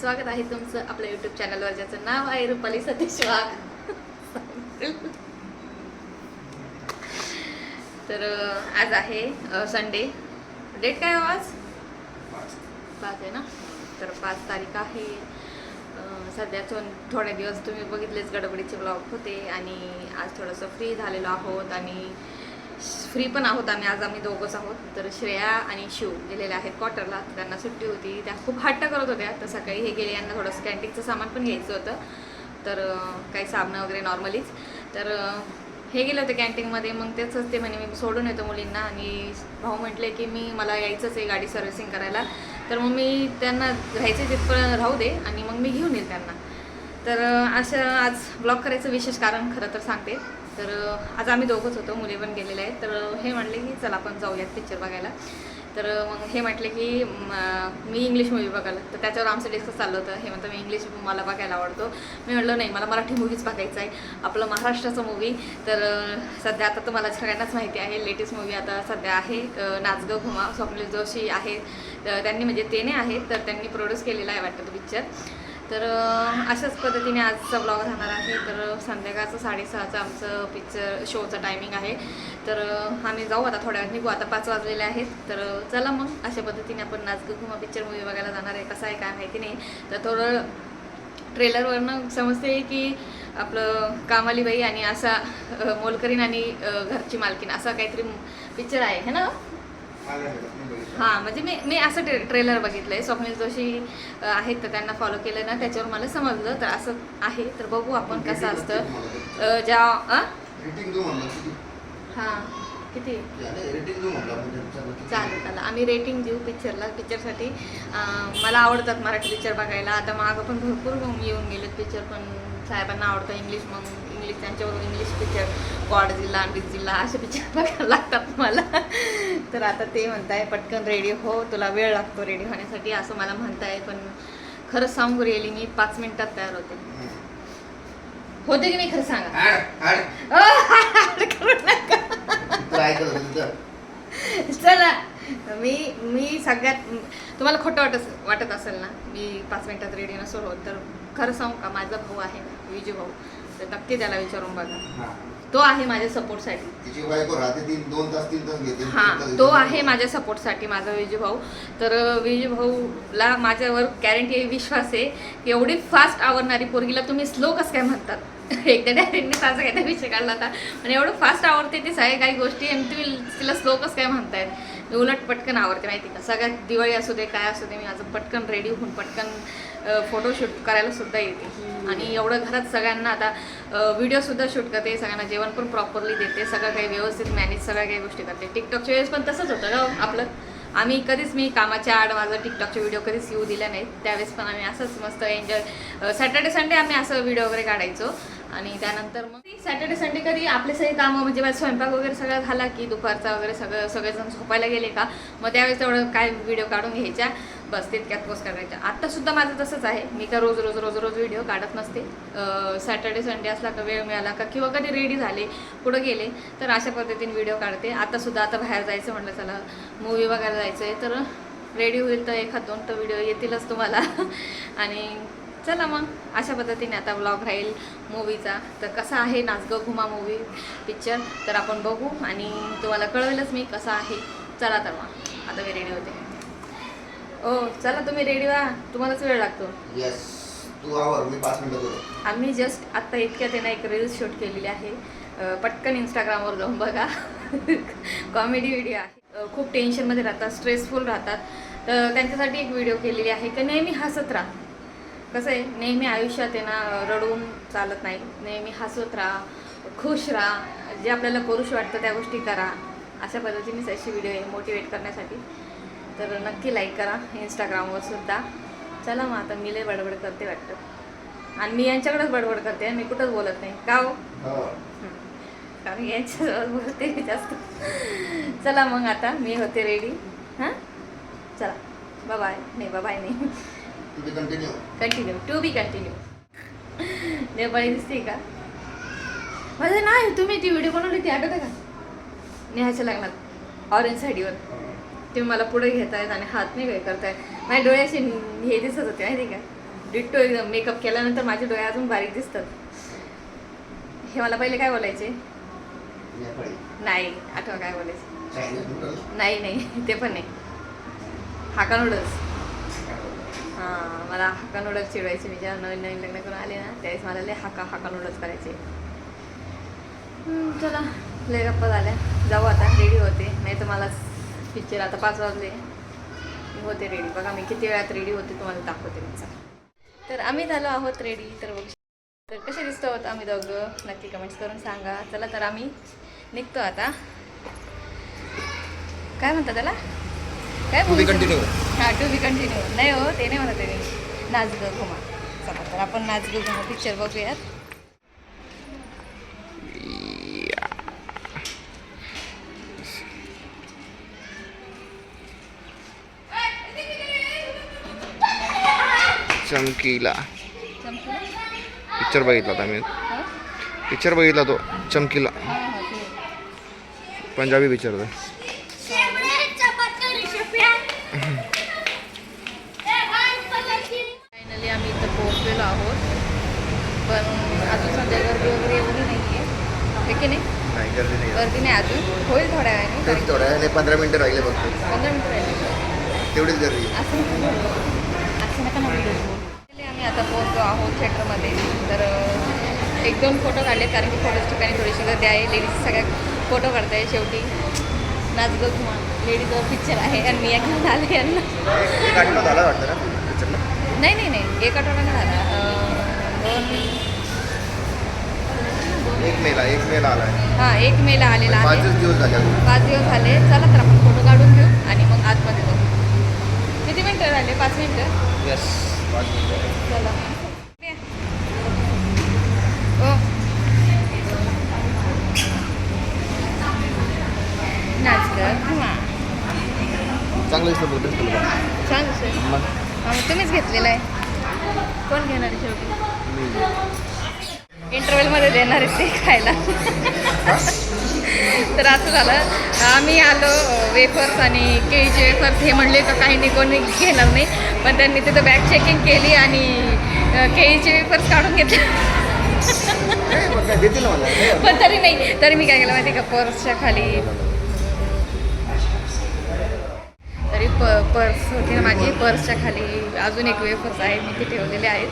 स्वागत आहे तुमचं आपल्या युट्यूब चॅनलवर ज्याचं नाव आहे रुपाली सतीश वाघ. तर आज आहे संडे डेट काय हो आज? पाच आहे ना? तर पाच तारीख आहे. सध्या थोडे दिवस तुम्ही बघितलेच गडबडीचे ब्लॉग होते आणि आज थोडंसं फ्री झालेलो आहोत आणि फ्री पण आहोत आम्ही. आज आम्ही दोघंच आहोत. तर श्रेया आणि शिव गेलेल्या आहेत क्वार्टरला त्यांना सुट्टी होती. त्या खूप हट्ट करत होत्या. तर सकाळी हे गेले. यांना थोडंसं कॅन्टीनचं सामान पण घ्यायचं होतं. तर काही साबणं वगैरे नॉर्मलीच तर हे गेले होते कॅन्टीनमध्ये मग त्याचंच ते म्हणे मी सोडून येतो मुलींना. आणि भाऊ म्हटले की मी मला यायचंच आहे गाडी सर्व्हिसिंग करायला. तर मग मी त्यांना राहायचे तिथपर्यंत राहू दे. आणि मग मी घेऊन येईल त्यांना. तर अशा असं आज ब्लॉग करायचं विशेष कारण खरं तर सांगते. तर आज आम्ही दोघंच होतो मुली पण गेलेले आहेत. तर हे म्हटले की चला आपण जाऊयात पिक्चर बघायला. तर मग हे म्हटले की मी इंग्लिश मूवी बघायला. तर त्याच्यावर आमचं डिस्कस चाललं होतं. हे म्हणतं मी इंग्लिश मला बघायला आवडतो. मी म्हटलं नाही मला मराठी मूवीच बघायचं आहे. आपलं महाराष्ट्राचं मूवी तर सध्या आता तुम्हाला सगळ्यांनाच माहिती आहे लेटेस्ट मूवी आता सध्या आहे अं, घुमा स्वप्नील जोशी आहे. तर त्यांनी म्हणजे ते नाही आहेत तर त्यांनी प्रोड्यूस केलेला आहे वाटतं तो पिक्चर तर अशाच पद्धतीने आजचा ब्लॉग राहणार आहे. तर संध्याकाळचं साडेसहाचं आमचं पिक्चर शोचं टायमिंग आहे. तर आम्ही जाऊ. आता थोड्या वेळात निघू. आता पाच वाजलेले आहेत. तर चला मग. अशा पद्धतीने आपण नाच घुमा पिक्चर मूवी बघायला जाणार आहे. कसं आहे काय माहिती नाही. तर थोडं ट्रेलरवरनं समजते की आपलं कामालीबाई आणि असा मोलकरीन मोलकरीण आणि घरची मालकीण असा काहीतरी पिक्चर आहे. है ना? हां म्हणजे मी मी असं ट्रे ट्रेलर बघितलं आहे स्वप्नील जोशी आहेत तर त्यांना फॉलो केलं ना त्याच्यावर मला समजलं तर असं आहे. तर बघू आपण कसं असतं. ज्या हां किती? त्यांच्याला किती? चालेल चालेल आम्ही रेटिंग देऊ पिक्चरला पिक्चरसाठी मला आवडतात मराठी पिक्चर बघायला. आता मागं पण भरपूर येऊन गेलेत पिक्चर पण साहेबांना आवडतं इंग्लिश मग इंग्लिश त्यांच्यावरून इंग्लिश पिक्चर गॉड जिल्हा अमृत जिल्हा असे पिक्चर बघायला लागतात मला. तर आता ते म्हणताय पटकन रेडी हो तुला वेळ लागतो रेडी होण्यासाठी असं मला म्हणताय. पण खरंच सांगू रेली मी पाच मिनिटात तयार होते. होते की नाही खरं सांगा? हाड, मी मी सगळ्यात तुम्हाला खोटं वाटत वाटत असेल ना मी पाच मिनिटात रेडी नसो होत तर खरं सांगू का माझा भाऊ आहे ना विजू भाऊ. तर नक्की त्याला विचारून बघा. हा. तो आहे माझ्या सपोर्टसाठी तिची बायको राहते तीन दोन तास तीन तास घेते. हा तो. आहे माझ्या सपोर्टसाठी माझा विजू भाऊ. तर विजू भाऊला माझ्यावर गॅरंटी विश्वास आहे की एवढी फास्ट आवडणारी पोरगीला तुम्ही स्लो कसं काय म्हणतात? एकदा डायरेक्टने ताजा काय विषय काढला होता. आणि एवढं फास्ट आवडते ती सगळ्या काही गोष्टी आणि तुम्ही तिला स्लो कसं काय म्हणतायत? मी उलट पटकन आवडते माहिती का? सगळ्यात दिवाळी असू दे काय असू दे मी माझं पटकन रेडी होऊन पटकन फोटोशूट करायला सुद्धा येते. आणि एवढं घरात सगळ्यांना आता व्हिडिओसुद्धा शूट करते सगळ्यांना जेवण पण प्रॉपरली देते सगळं काही व्यवस्थित मॅनेज सगळ्या काही गोष्टी करते. टिकटॉकच्या वेळेस पण तसंच होतं ना हो, आपलं? आम्ही कधीच मी कामाच्या आड माझं टिकटॉकचे व्हिडिओ कधीच येऊ दिला नाही त्यावेळेस पण आम्ही असंच मस्त एन्जॉय सॅटर्डे संडे आम्ही असं व्हिडिओ वगैरे काढायचो. आणि त्यानंतर मग सॅटर्डे संडे कधी आपले सगळे कामं म्हणजे स्वयंपाक वगैरे सगळं झाला की दुपारचा वगैरे सगळं सगळेजण झोपायला गेले का? मग त्यावेळेस तेवढं काय व्हिडिओ काढून घ्यायच्या. बस तितक्यात पोस्ट करायच्या. आत्तासुद्धा माझं तसंच आहे. मी का रोज रोज रोज रोज व्हिडिओ काढत नसते. सॅटर्डे संडे असला का वेळ मिळाला का किंवा कधी रेडी झाले कुठं गेले तर अशा पद्धतीने व्हिडिओ काढते. आतासुद्धा आता बाहेर जायचं म्हटलं चला मूवी बघायला जायचं आहे तर रेडी होईल तर एखाद दोन तर व्हिडिओ येतीलच तुम्हाला. आणि चला मग. अशा पद्धतीने आता ब्लॉग राहील मूवीचा तर कसा आहे नाचगं घुमा मूवी पिक्चर तर आपण बघू आणि तुम्हाला कळवेलच मी कसा आहे. चला तर मग. आता मी रेडी होते. ओ चला तुम्ही रेडी व्हा. तुम्हालाच वेळ लागतो. आम्ही जस्ट आत्ता इतक्यात आहे ना एक रील्स शूट केलेली आहे. पटकन इंस्टाग्रामवर जाऊन बघा. कॉमेडी व्हिडिओ आहे. खूप टेन्शनमध्ये राहतात स्ट्रेसफुल राहतात. तर त्यांच्यासाठी एक व्हिडिओ केलेली आहे की नेहमी हसत राहा. कसं आहे नेहमी आयुष्यात आहे ना रडून चालत नाही. नेहमी हसत राहा खुश राहा जे आपल्याला करूश वाटतं त्या गोष्टी करा. अशा पद्धतीनेच अशी व्हिडिओ आहे मोटिवेट करण्यासाठी. तर नक्की लाईक करा इंस्टाग्रामवर सुद्धा. चला मग आता मी लय बडबड करते वाटतं. आणि मी यांच्याकडेच बडबड करते मी कुठंच बोलत नाही. का हो? हो. कारण यांच्याजवळ बोलते मी जास्त. चला मग आता मी होते रेडी हां? चला. बाय नाही बाय नाही. Continue continue to be continue Nepali दिसते का माझं नाही तुम्ही ती व्हिडिओ बनवली ती आठवते का? नेहाच्या लग्नात ऑरेंज साडीवर. तुम्ही मला पुढे घेतायत आणि हात नाही काय करताय माझ्या डोळ्याशी हे दिसत होते माहिती का? डिट्टो एकदम मेकअप केल्यानंतर माझे डोळे अजून बारीक दिसतात. हे मला पहिले काय बोलायचे. नाही आठवा काय बोलायचे. नाही नाही ते पण नाही. हाका नूडल्स मला हाका नूडल्स चिडवायचे. मी जेव्हा नवीन नवीन लग्न करून आले ना त्यावेळेस मला लय हाका हाका नूडल्स करायचे. चला. लय गप्पा झाल्या. जाऊ आता रेडी होते. नाही तर मला पिक्चर आता पाच वाजले. होते रेडी बघा मी किती वेळात रेडी होते तुम्हाला दाखवते तुमचा तर आम्ही झालो आहोत रेडी तर बघ तर कसे दिसतो आहोत आम्ही दोघं? नक्की कमेंट्स करून सांगा. चला तर आम्ही निघतो आता. काय म्हणतात त्याला? काय To be movie चं? continued. हा टू बी कंटिन्यू नाही हो ते नाही म्हणत आहे मी नाच ग घुमा चला तर आपण नाच ग घुमा पिक्चर बघूयात चमकीला संपलं? पिक्चर बघितला होता मी हा? पिक्चर बघितला तो चमकीला हा, हा, ते. पंजाबी पिक्चर होता इथं पोहोचलेलो आहोत. पण अजून सध्या गर्दी वगैरे एवढी नाही आहे हे की नाही? नाही गर्दी नाही गर्दी नाही अजून. होईल थोड्या वेळाने तेच थोड्या वेळाने पंधरा मिनिटं राहिले फक्त. पंधरा मिनिटं राहिले. तेवढीच गर्दी. असं नका बोलू. असं नका ना. आम्ही आता पोहोचलो आहोत थिएटरमध्ये. तर अं, एक दोन फोटो काढले कारण की फोटोच्या ठिकाणी थोडीशी गर्दी आहे. लेडीज सगळ्या फोटो काढताय शेवटी. नाच गो घुमा लेडीज पिक्चर आहे आणि मी एक घेऊन आले यांना. एक आठवडा झाला वाटतं ना? नाही नाही नाही. एक आठवडा नाही झाला दोन एक मेला एक मेला आला आहे हां एक मेला आलेला आहे. पाचच दिवस झाले अजून. पाच दिवस झाले. चला तर आपण फोटो काढून घेऊ आणि मग आतमध्ये जाऊ किती मिनटं राहिले पाच मिनटं? येस पाच मिनिटं. चला. ओ. नाच घुमा चांगलं बेस्ट दिसेल. मग? हा, मग तुम्हीच घेतलेला आहे. कोण घेणार आहे शेवटी? इंटरव्हलमध्ये देणार आहे ते खायला. तर असं झालं. आम्ही आलो वेफर्स आणि केळीचे वेफर्स हे म्हणले तर काही नाही कोणी घेणार नाही. पण त्यांनी तिथं बॅग चेकिंग केली आणि केळीचे वेफर्स काढून घेतले. पण तरी नाही. तरी मी काय केलं माहिती का? पर्सच्या खाली तरी प पर्स होती ना माझी पर्सच्या खाली अजून एक वेफर्स आहे मी ते ठेवलेले आहेत.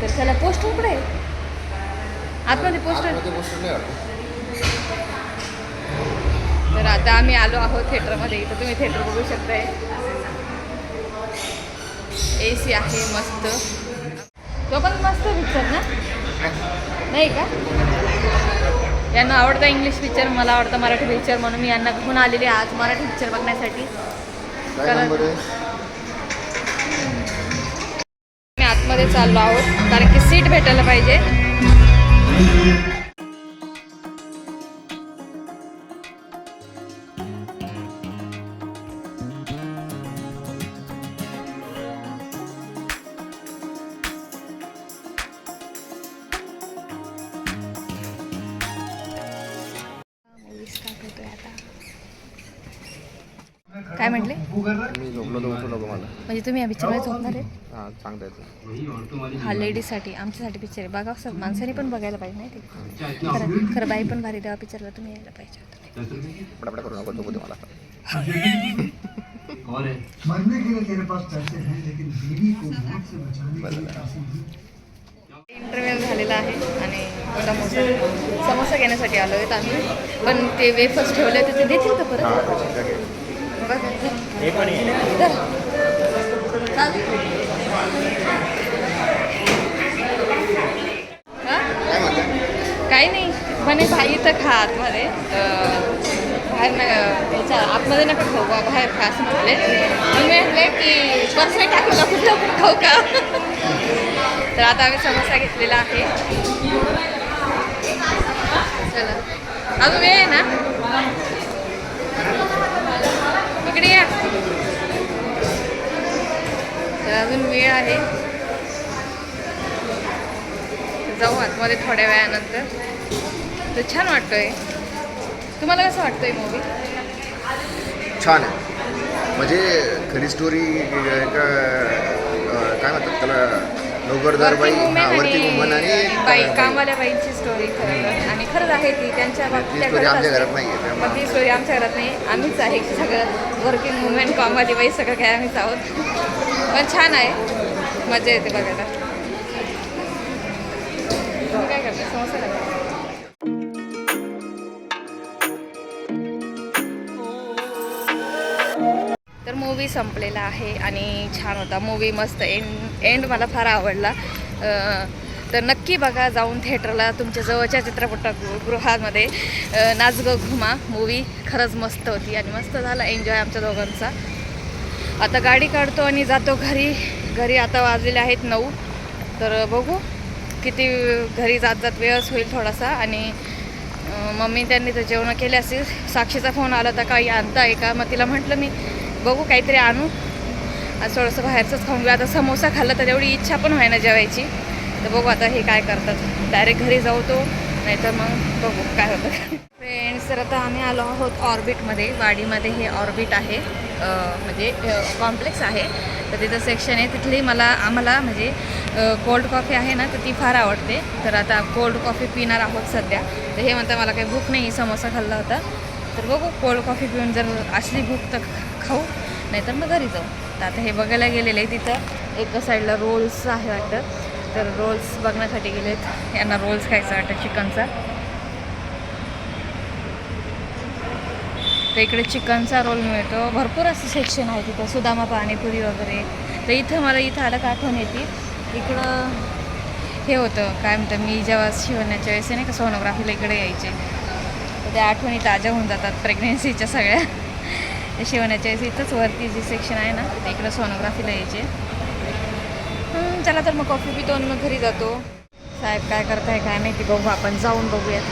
तर त्याला पोस्ट उकडे आहे? आतमध्ये पोस्टर. तर आता आम्ही आलो आहोत थिएटरमध्ये. तर तुम्ही थिएटर बघू शकताय. ए सी आहे मस्त. तो पण मस्त पिक्चर ना? नाही का? यांना आवडता इंग्लिश पिक्चर मला आवडता मराठी पिक्चर म्हणून मी यांना घेऊन आलेली आज मराठी पिक्चर बघण्यासाठी. काय कारण- नंबर आहे? मी आतमध्ये चाललो आहोत कारण की सीट भेटायला पाहिजे. काय म्हटले? मी झोपलो तर उठू नको मला. म्हणजे तुम्ही या पिक्चरमध्ये झोपणार आहे? हां सांगता येतं हा लेडीजसाठी आमच्यासाठी पिक्चर आहे. बघा सर माणसाने पण बघायला पाहिजे नाही ते खरं खरं बाई पण भारी तेव्हा पिक्चरला तुम्ही यायला पाहिजे होतं. पटापटा करू नको झोपू दे मला. मरने के लिए तेरे पास पैसे हैं लेकिन बीवी को मौत से बचाने के लिए पैसे नहीं इंटरव्ह्यू झालेला आहे आणि समोसा समोसा घेण्यासाठी आलो आहेत आम्ही. पण ते वेफर्स ठेवले तर ते देतील का परत. हा? काही नाही. म्हणे भाई इथं खा आतमध्ये बाहेर न याच्या आतमध्ये नका खाऊ बा बाहेर खा असं म्हटले. मग मी म्हटले की पर्सने टाकू कुठलं पण खाऊ का? तर आता आम्ही समोसा घेतलेला आहे. चला. अजून वेळ आहे ना? इकडे या. तर अजून वेळ आहे. जाऊ आतमध्ये थोड्या वेळानंतर. तर छान वाटतोय. तुम्हाला कसं वाटतंय मूवी छान आहे. म्हणजे खरी स्टोरी काय म्हणतात त्याला? नोकरदार बाई Working woman हा वर्किंग वुमन आणि बाई. कामवाल्या बाईंची स्टोरी खरं तर आणि खरंच आहे ती त्यांच्या बाबतीत घरात आमच्या. घरात. पण ती स्टोरी आमच्या घरात नाही आम्हीच आहे सगळं वर्किंग वुमेन कामवाली बाई सगळं काय आम्हीच आहोत पण छान आहे मजा येते बघायला काय करता समोसा मूवी संपलेला आहे आणि छान होता. मूवी मस्त एंड एंड मला फार आवडला. तर नक्की बघा जाऊन थिएटरला तुमच्या जवळच्या चित्रपटगृहामध्ये. नाचग घुमा. मूवी खरंच मस्त होती आणि मस्त झाला एन्जॉय आमच्या दोघांचा. आता गाडी काढतो आणि जातो घरी. घरी आता वाजलेले आहेत नऊ. तर बघू किती घरी जात जात वेळच होईल थोडासा आणि मम्मी त्यांनी तर जेवण केले असेल. साक्षीचा फोन आला होता काही आणता आहे का मग तिला म्हटलं मी बघू काहीतरी आणू. आज थोडंसं बाहेरचंच खाऊन घेऊ. आता समोसा खाल्ला तर एवढी इच्छा पण व्हायना जेवायची. तर बघू आता हे काय करतात. डायरेक्ट घरी जाऊ तो नाहीतर मग बघू काय होतं. फ्रेंड्स तर आता आम्ही आलो आहोत ऑर्बिटमध्ये वाडीमध्ये हे ऑर्बिट आहे. म्हणजे कॉम्प्लेक्स आहे. तर तिथं सेक्शन आहे. तिथली मला आम्हाला म्हणजे कोल्ड कॉफी आहे ना तर ती फार आवडते. तर आता कोल्ड कॉफी पिणार आहोत सध्या. तर हे म्हणता मला काही भूक नाही. समोसा खाल्ला होता. तर बघू कोल्ड कॉफी पिऊन जर असली भूक तर खाऊ नाहीतर मग घरी जाऊ. तर आता हे बघायला गेलेले तिथं एका साईडला रोल्स आहे वाटतं. तर रोल्स बघण्यासाठी गेलेत. यांना रोल्स खायचा वाटतं चिकनचा. तर इकडे चिकनचा रोल मिळतो. भरपूर असं सेक्शन आहे तिथं. सुदामा पाणीपुरी वगैरे. तर इथं मला इथं आलं का आठवण येते. इकडं हे होतं. काय म्हणतं मी जेव्हा शिवण्याच्या वेळेस नाही का सोनोग्राफीला इकडे यायचे. तर त्या आठवणी ताज्या होऊन जातात प्रेग्नेन्सीच्या सगळ्या. शिवण्याच्या इथंच वरती जे सेक्शन आहे ना इकडं सोनोग्राफीला यायचे. चला तर मग कॉफी पितो आणि मग घरी जातो. साहेब काय करताय काय माहिती बघू आपण जाऊन बघूयात.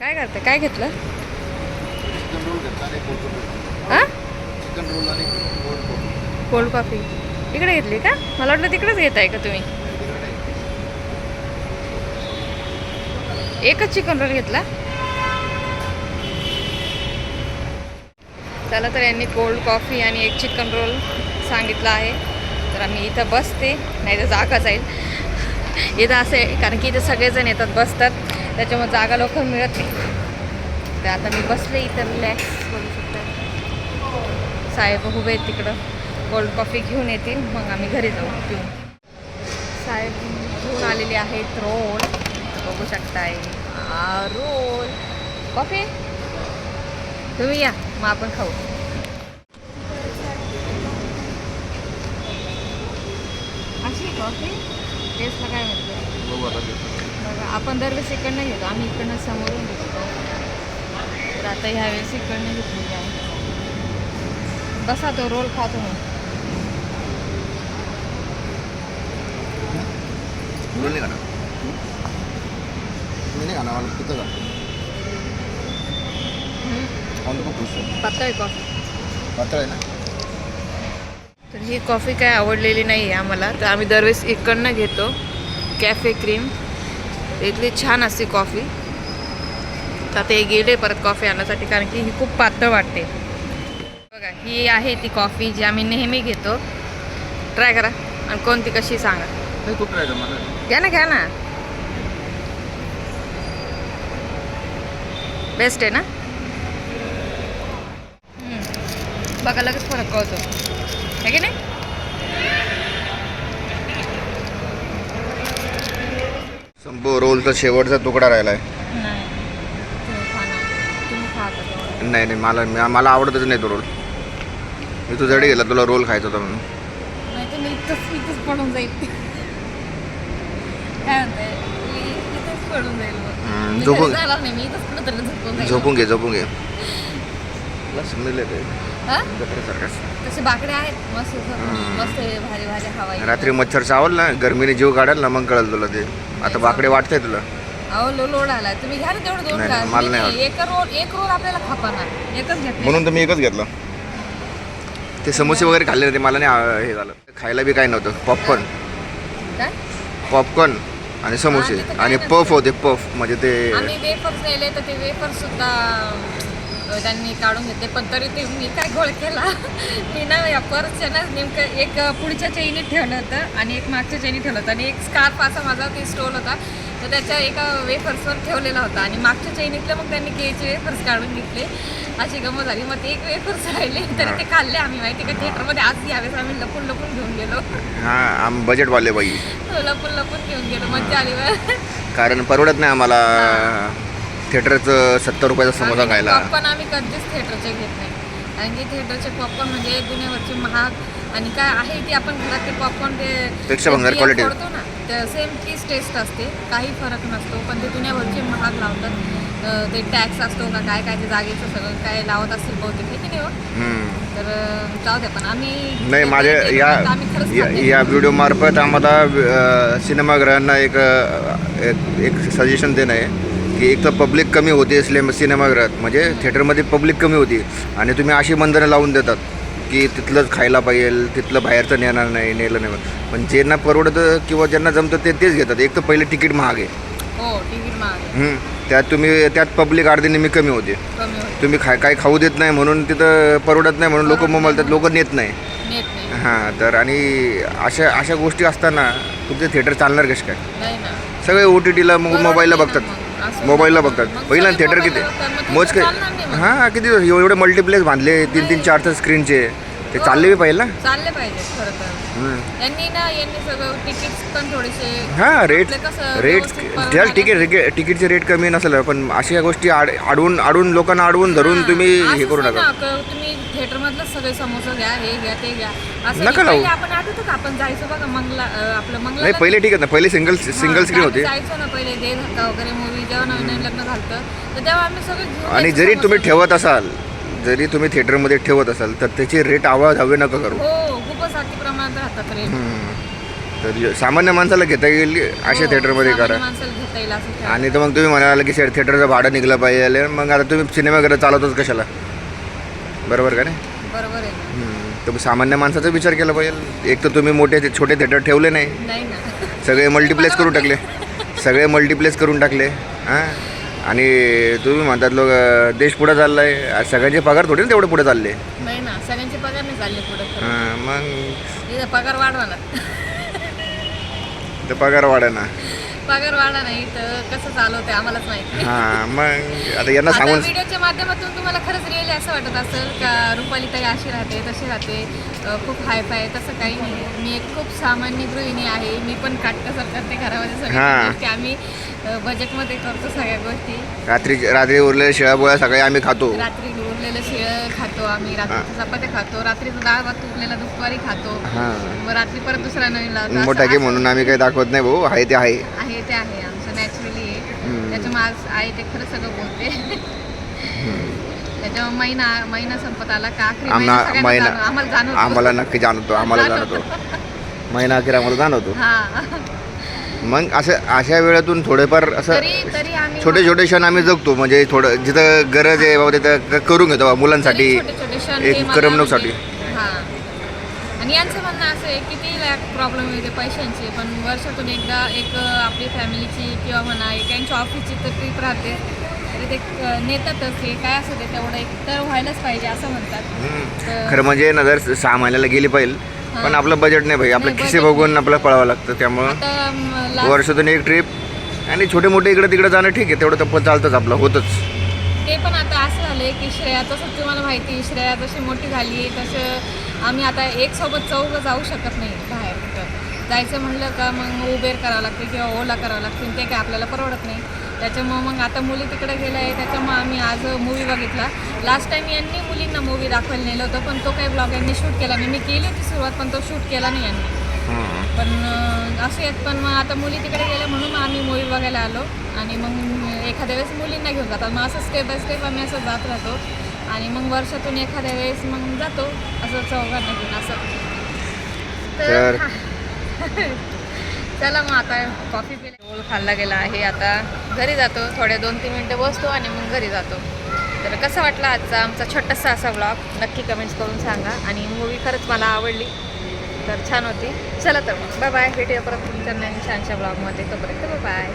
काय करते काय घेतलं? हां? Cold coffee. कोल्ड कॉफी इकडे घेतली का? मला वाटलं तिकडेच घेत आहे का तुम्ही? एकच चिकन रोल घेतला? चला तर यांनी कोल्ड कॉफी आणि एक चिकन रोल सांगितलं आहे. तर आम्ही इथं बसते नाही तर जागा जाईल. इथं असं आहे कारण की इथं सगळेजण येतात बसतात. त्याच्यामुळे जागा लवकर मिळत नाही. तर आता मी बसले इथं रिलॅक्स करू शकतो. साहेब उभे आहेत तिकडं. कोल्ड कॉफी घेऊन येतील मग आम्ही घरी जाऊ. घेऊन साहेब घेऊन आलेले आहेत रोल. बघू शकताय. रोल. कॉफी? तुम्ही या मग आपण खाऊ. अशी कॉफी टेस्टला काय म्हणतो आपण दरवेळेस इकडनं घेतो आम्ही इकडनं समोरून घेतो. तर आता ह्यावेळेस इकडनं घेतली आहे. बसा तो रोल खातो मग. रोल नाही खाणार? मी नाही खाणार मला तिथं का खाऊन खूप खुश आहे. पातळ कॉफी पातळ आहे ना? तर ही कॉफी काय आवडलेली नाही आहे आम्हाला. तर आम्ही दरवेळेस इकडनं घेतो कॅफे क्रीम इथली छान असते कॉफी तर आता हे गेले परत कॉफी आणण्यासाठी कारण की ही खूप पातळ वाटते. बघा ही आहे ती कॉफी जी आम्ही नेहमी घेतो. ट्राय करा. आणि कोणती कशी सांगा. नाही मला घ्या ना घ्या ना. बेस्ट आहे ना हम्म. बघा लगेच फरक कळतो आहे की नाही संपू रोलचा शेवटचा तुकडा राहिला आहे नाही. नाही नाही मला मी- मला आवडतच नाही तो रोल. मी तुझ्याकडे गेला तुला रोल खायचा होता म्हणून. नाही तर मी इथंच इथंच पडून जाईल. काय म्हणते मी इथंच पडून जाईल मग. हम्म, मी झोपून- घरी जाणार नाही मी इथंच कुठं झोपून जाईल. झोपून घे झोपून घे. समजले ते. तसे बाकडे आहेत. मस्त झोपून. मस्त भारी भारी हवा येते. रात्री मच्छर चावल ना गरमीने जीव काढेल ना मग कळेल तुला ते. आता बाकडे वाटतंय तुला. अहो लो लोड आला तुम्ही घ्या ना तेवढं दोन नाही, घ्या नाही, मला नाही नाही, एक रोल एक रोल आपल्याला खापाना एकच घेतलं. म्हणून तर मी एकच घेतलं. ते समोसे वगैरे खाल्ले ते मला नाही आ- हे झालं. खायला बी काय नव्हतं. पॉपकॉर्न. काय? पॉपकॉर्न आणि समोसे. आणि. पफ होते पफ. म्हणजे ते आम्ही वेफर्स नेले तर ते वेफर्स सुद्धा अ, त्यांनी काढून घेतले. पण तरी ते मी काय घोळ केला? मी ना या पर्सच्या ना नेमकं एक पुढच्या चैनीत ठेवलं होतं आणि एक मागच्या चैनीत ठेवलं होतं. आणि एक स्कार्फ असा माझा ते स्टोल होता. तर त्याच्या एका वेफर्सवर ठेवलेला होता. आणि मागच्या चैनीतलं मग त्यांनी केळीचे वेफर्स काढून घेतले. अशी गमत झाली. मग ते एक वेफर्स राहिले. तरी ते खाल्ले आम्ही. माहिती का? थिएटरमध्ये आज यावेळेस आम्ही लपून लपून घेऊन गेलो. हां आम बजेटवाले बाई. लपून लपून घेऊन गेलो. मज्जा आली. कारण परवडत नाही आम्हाला. थिएटरचं सत्तर रुपयाचा समोसा खायला. पॉपकॉर्न आम्ही कधीच थिएटरचे घेत नाही. कारण की थिएटरचे पॉपकॉर्न म्हणजे दुनियावरचे महाग आणि काय आहे ते आपण घरात ते पॉपकॉर्न ते पेक्षा ते भंगार quality. फोडतो ना तर सेम तीच टेस्ट असते. काही फरक नसतो पण ते दुनियाभरचे महाग लावतात. अं, ते टॅक्स असतो का काय काय ते जागेचं सगळं काय लावत असतील बहुतेक. हे की नाही हो? हम्म. तर अं, जाऊ द्या पण आम्ही नाही माझ्या या आम्ही खरंच या- खाल्ले. या व्हिडिओमार्फत आम्हाला अ, सिनेमागृहांना एक अ, एक- एक सजेशन देणं आहे. की एक तर पब्लिक कमी होते सिनेमा सिनेमागृहात म्हणजे थिएटरमध्ये पब्लिक कमी होती. आणि तुम्ही अशी बंधनं लावून देतात की तिथलंच खायला पाहिजे तिथलं बाहेरचं नेणार नाही नेलं नाही. पण ज्यांना परवडतं किंवा ज्यांना जमतं ते तेच घेतात. एक तर पहिले तिकीट महाग आहे. हो तिकीट महाग. त्यात तुम्ही त्यात पब्लिक अर्धी नेहमी कमी होते. कमी होते. तुम्ही खा काही खाऊ देत नाही म्हणून तिथं परवडत नाही म्हणून लोक मोबाईल लोक नेत नाही. नेत नाही. हां तर आणि अशा अशा गोष्टी असताना तुमचे थिएटर चालणार कसे काय? नाही ना. सगळे ओ टी टीला मोबाईलला बघतात. ना मोबाईलला. बघतात पहिला थिएटर किती मोज मग. हां किती एवढे मल्टिप्लेक्स बांधले तीन तीन चार चार स्क्रीनचे ते चालले बी पाहिजे ना चालले पाहिजे खरं तर. यांनी ना यांनी सगळं तिकीट्स पण थोडेसे हां रेट आपलं कसं रेट व्यवस्थित तिकीट तिकीट- तिकीटचे रेट कमी नसेल पण अशा गोष्टी आड अडवून अडवून लोकांना अडवून धरून हां, तुम्ही हे असंच करू नाही नका ना, क- तुम्ही थिएटर मधलं सगळे समोसे घ्या हे घ्या ते घ्या असं नका नाही. लावू. पहिले आपण आठवतो का आपण जायचो बघा मंगला अं, आपलं मंगला नाही पहिले ठीक आहे ना पहिले सिंगल सिंगल स्क्रीन होते जायचो ना पहिले दे धक्का वगैरे मूवी जेव्हा नवीन नवीन लग्न झालं तर तेव्हा आम्ही सगळे घेऊन आणि जरी तुम्ही समोसे. ठेवत असाल जरी तुम्ही थिएटरमध्ये ठेवत असाल तर त्याचे रेट आवाज हवे नका करू. हो खूपच अति प्रमाणात राहतात रे हम्म. तर सामान्य माणसाला घेता येईल अशा हो, थिएटरमध्ये करा माणसाला घेता येईल असं ठेवा. आणि तर मग तुम्ही म्हणाल की सर थिएटरचं भाडं निघलं पाहिजे मग आता तुम्ही सिनेमागृह चालवतोच कशाला? बरोबर का नाही? बरोबर आहे. ना. हम्म. तर सामान्य माणसाचा विचार केला पाहिजे. एक तर तुम्ही मोठे ते छोटे थिएटर ठेवले नाही. नाही ना. सगळे मल्टिप्लेक्स करून टाकले. सगळे मल्टिप्लेक्स करून टाकले. हां? आणि तुम्ही म्हणतात लोक देश पुढे चाललाय. सगळ्यांचे पगार थोडे ना तेवढे पुढे चालले. नाही ना सगळ्यांचे पगार नाही चालले पुढे हां मग? पगार वाढवा ना. तर पगार वाढा ना पगार वाढा नाही तर कसं चालवते आम्हालाच माहिती हां मग आता यांना आता सांगून व्हिडिओच्या माध्यमातून तुम्हाला खरंच रिअली असं वाटत असेल का रुपाली ताई अशी राहते तशी राहते अं, खूप हाय फाय तसं काही नाही. मी एक खूप सामान्य गृहिणी आहे मी पण काटकसर करते घरामध्ये सगळ्या हां. गोष्टी आम्ही अं, बजेटमध्ये करतो सगळ्या गोष्टी. रात्री रात्री उरलेल्या शिळा बोळ्या सगळे आम्ही खातो. रात्री उरलेलं शिळं खातो आम्ही. रात्री चपात्या खातो रात्रीचं डाळ भात उरलेला दुपारी खातो. हां. मग रात्री परत दुसरा नवीन लावतो मोठा घे म्हणून आम्ही काही दाखवत नाही भाऊ. आहे ते आहे. आहे ते आहे. आमचं नॅचरली आहे. हम्म. त्याच्यामुळे आज आहे ते खरं सगळं बोलते. महिना महिना संपत आला. का आम्हाला नक्की जाणवतो. आम्हाला जाणवतो. महिना अखेर आम्हाला जाणवतो. मग असं अशा वेळातून थोडेफार असं तरी आम्ही छोटे छोटे क्षण आम्ही जगतो. म्हणजे थोडं जिथं गरज आहे बाबा तिथं क- करून घेतो बाबा मुलांसाठी तरी छोटे छोटे क्षण एक हे मला करमणुकीसाठी. म्हणजे- हा. आणि यांचं म्हणणं असं आहे किती लाख प्रॉब्लेम येते पैशांचे पण वर्षातून एकदा एक अं, आपली फॅमिलीची किंवा म्हणा एक यांच्या ऑफिसची तर ट्रिप राहते. तरी ते अं, नेतातच हे काय असं ते तेवढं एक तर व्हायलाच पाहिजे असं म्हणतात. हम्म. तर- खरं म्हणजे ना जर सहा महिन्याला गेली पाहिजे. पण. आपलं बजेट नाही पाहिजे आपलं खिसे बघून आपल्याला पळावं लागतं त्यामुळं. आता अं, last- वर्षातून एक ट्रिप आणि छोटे मोठे इकडे तिकडे जाणं ठीक आहे. तेवढं तप्पल चालतंच आपलं होतच. ते पण आता असं झालंय की श्रेया तसंच तुम्हाला माहिती आहे, श्रेया जशी मोठी झाली तसं आम्ही आता एक सोबत चौघं जाऊ शकत नाही बाहेर. कुठं जायचं म्हणलं का मग उबेर करावं लागते किंवा ओला करावं लागते. ते काय आपल्याला परवडत नाही. त्याच्यामुळं मग आता मुली तिकडे गेल्या आहे त्याच्यामुळे आम्ही आज मूवी बघितला. लास्ट टाइम यांनी मुलींना मूवी दाखवायला नेलं होतं पण तो काही ब्लॉग यांनी शूट केला नाही. मी केली होती सुरुवात पण तो शूट केला नाही यांनी. पण असे आहेत पण मग आता मुली तिकडे गेल्या म्हणून मग आम्ही मूवी बघायला आलो. आणि मग एखाद्या वेळेस मुलींना घेऊन जातात. मग असं स्टेप बाय स्टेप आम्ही असं जात राहतो. आणि मग वर्षातून एखाद्या वेळेस मग जातो असं चौघांना घेऊन असं. तर-. चला मग आता कॉफी पिला खाल्ला गेला आहे. आता घरी जातो. थोड्या दोन तीन मिनटं बसतो आणि मग घरी जातो. तर कसा वाटला आजचा आमचा छोटासा असा ब्लॉग नक्की कमेंट्स करून सांगा. आणि मूवी खरंच मला आवडली. तर छान होती. चला तर मग. बाय बाय भेटूया परत तुमच्या नवीन छानशा ब्लॉगमध्ये तोपर्यंत बाय